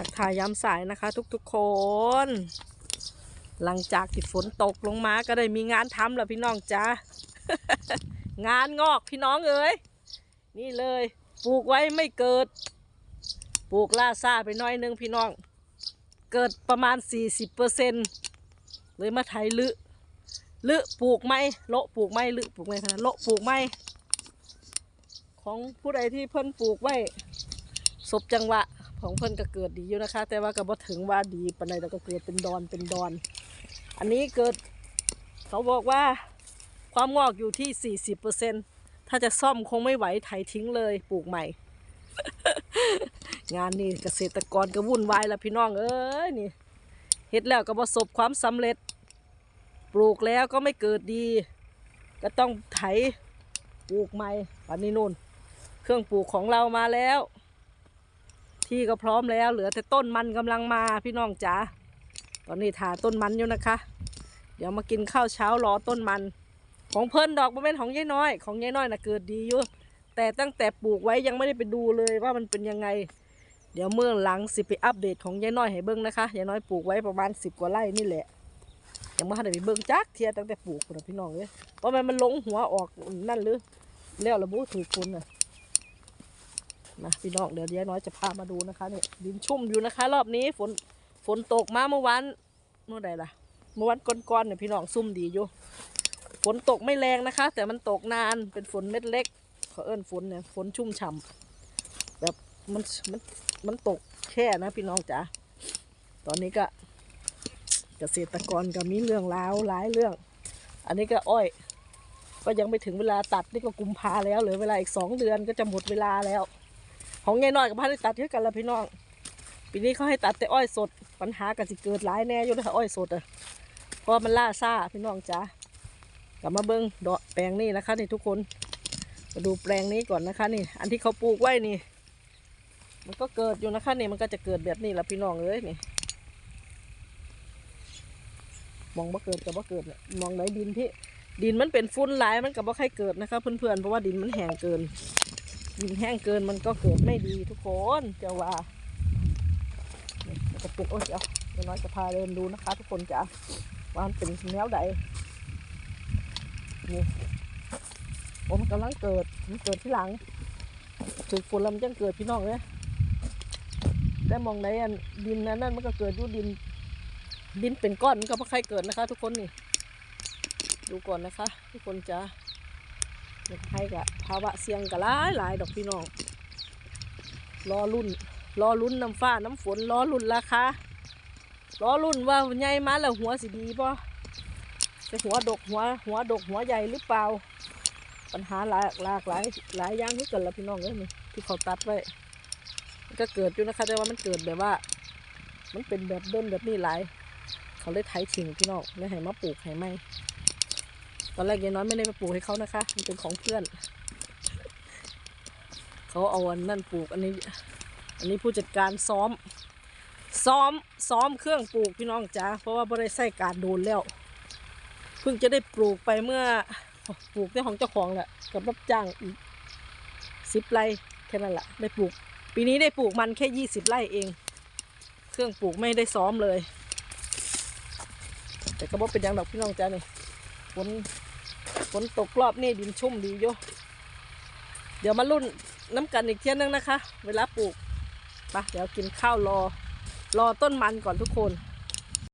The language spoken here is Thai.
ทักทายย้ำสายนะคะ ทุกๆคน หลังจากที่ฝนตกลงมาก็ได้มีงานทำแล้วพี่น้องจ้างานงอกพี่น้องเอ๋ยนี่เลยปลูกไว้ไม่เกิด ปลูกล่าซาไปน้อยนึงพี่น้อง เกิดประมาณ 40%เลยมาไถลึลึปลูกไม้โละปลูกไม้ลึปลูกไม้ขนาดโละปลูกไม้ของผู้ใดที่เพิ่นปลูกไว้ศพจังหวะ ของเพิ่นก็เกิดดีอยู่นะคะ แต่ว่าก็บ่ถึงว่าดีปานใดแต่ก็เกิดเป็นดอนเป็นดอน อันนี้เกิด เขาบอกว่าความงอกอยู่ที่ 40%ถ้าจะซ่อมคงไม่ไหวไถทิ้งเลยปลูกใหม่ งานนี้เกษตรกรก็วุ่นวายแล้วพี่น้องเอ้ยนี่เฮ็ดแล้วก็ประสบความสำเร็จ ปลูกแล้วก็ไม่เกิดดี ก็ต้องไถปลูกใหม่อันนี้นู่น เครื่องปลูกของเรามาแล้ว ที่ก็พร้อมแล้ว เหลือแต่ต้นมันกำลังมาพี่น้องจ๋าตอนนี้ถาต้นมันอยู่นะคะ เดี๋ยวมากินข้าวเช้ารอต้นมัน ของเพิ่นดอกมันเป็นของยายน้อย ของยายน้อยน่ะเกิดดีอยู่แต่ตั้งแต่ปลูกไว้ยังไม่ได้ไปดูเลยว่ามันเป็นยังไง เดี๋ยวเมื่อหลังสิไปอัปเดตของยายน้อยให้เบิ้งนะคะยายน้อยปลูกไว้ประมาณสิบกว่าไร่นี่แหละยังไม่ทันได้ไปเบิ้งจักเทียตั้งแต่ปลูกคุณพี่น้องเลยเพราะมันมันลงหัวออกนั่นหรือแล้วระบุถือคุณน่ะ นะพี่น้องเดี๋ยวยายน้อยจะพามาดูนะคะเนี่ยดินชุ่มอยู่นะคะ รอบนี้ฝนฝนตกมาเมื่อวานเมื่อใดล่ะ เมื่อวันก่อนๆเนี่ยพี่น้องซุ่มดีอยู่ ฝนตกไม่แรงนะคะ แต่มันตกนานเป็นฝนเม็ดเล็กเขาเอิ้นฝนเนี่ยฝนชุ่มฉ่ำแบบมันมันมันตกแค่นะพี่น้องจ๋าตอนนี้ก็เกษตรกรก็มีเรื่องราวหลายเรื่อง อันนี้ก็อ้อย ก็ยังไม่ถึงเวลาตัดนี่ก็กุมภาแล้วเหลือเวลาอีกสองเดือนก็จะหมดเวลาแล้ว ของยายน้อยกับพันได้ตัดเท่ากันละพี่น้องปีนี้เขาให้ตัดแต่อ้อยสดปัญหากันสิเกิดหลายแน่อยู่นะคะอ้อยสดอะเพราะว่ามันล่าซ่าพี่น้องจ้ากลับมาเบิ้งดอกแปลงนี่นะคะนี่ทุกคนมาดูแปลงนี้ก่อนนะคะนี่ อันที่เขาปลูกไว้นี่ มันก็เกิดอยู่นะคะนี่มันก็จะเกิดแบบนี้ละพี่น้องเอ้ยนี่มองบ่เกิดกับบ่เกิดเนี่ยมองไหนดินที่ดินมันเป็นฟุ้นหลายมันกับบ่าใครเกิดนะคะเพื่อนๆเพราะว่าดินมันแห้งเกิน ดินแห้งเกินมันก็เกิดไม่ดีทุกคนเจ้าว่าจะเป็นโอ้ยเดี๋ยวน้อยจะพาเดินดูนะคะ ทุกคนจ้ะว่ามันเป็นแนวใดนี่ผมนกำลังเกิดมันเกิดที่หลังถึงฝนแล้วมันจังเกิดพี่น้องเลยแต่มองไหนอันดินนั้นนั่นมันก็เกิดอยู่ดิน ดินเป็นก้อนมันก็ไม่ใครเกิดนะคะ ทุกคนนี่ ดูก่อนนะคะ ทุกคนจ้าะให้กับภาวะเสี่ยงกับหลายหลายดอกพี่น้องรอรุ่นรอรุ่นน้ำฟ้าน้ำฝนรอรุ่นราคารอรุ่นว่าใหญ่มาแล้วหัวสิดีป่ะจะหัวดกหัวหัวดกหัวใหญ่หรือเปล่า ปัญหาหลายหลากหลายหลายอย่างที่เกิดแล้วพี่น้องเอ้ยนี่ที่เขาตัดไว้มันก็เกิดอยู่นะคะแต่ว่ามันเกิดแบบว่า มันเป็นแบบเดินแบบนี้หลาย เขาเลยไถทิ้งพี่น้องเลยให้มาปลูกให้ไหม อนแรกยายน้อยไม่ได้มาปลูกให้เขานะคะ มันเป็นของเพื่อน เขาเอาอันนั่นปลูกอันนี้ อันนี้ผู้จัดการซ้อม ซ้อมซ้อมเครื่องปลูกพี่น้องจ้าเพราะว่าไม่ได้ใส่การโดนแล้วเพิ่งจะได้ปลูกไปเมื่อปลูกในของเจ้าของแหละกับรับจ้างอีกสิบไร่แค่นั้นแหละได้ปลูก ปีนี้ได้ปลูกมันแค่ยี่สิบไร่เอง เครื่องปลูกไม่ได้ซ้อมเลย แต่ก็บ่เป็นย่างดอกพี่น้องจ้านี่ฝน ฝนตกรอบนี่ดินชุ่มดีโยเดี๋ยวมาลุ่นน้ำกันอีกเที่ยนึงนะคะ เวลาปลูกไปะเดี๋ยวกินข้าวรอ รอต้นมันก่อนทุกคน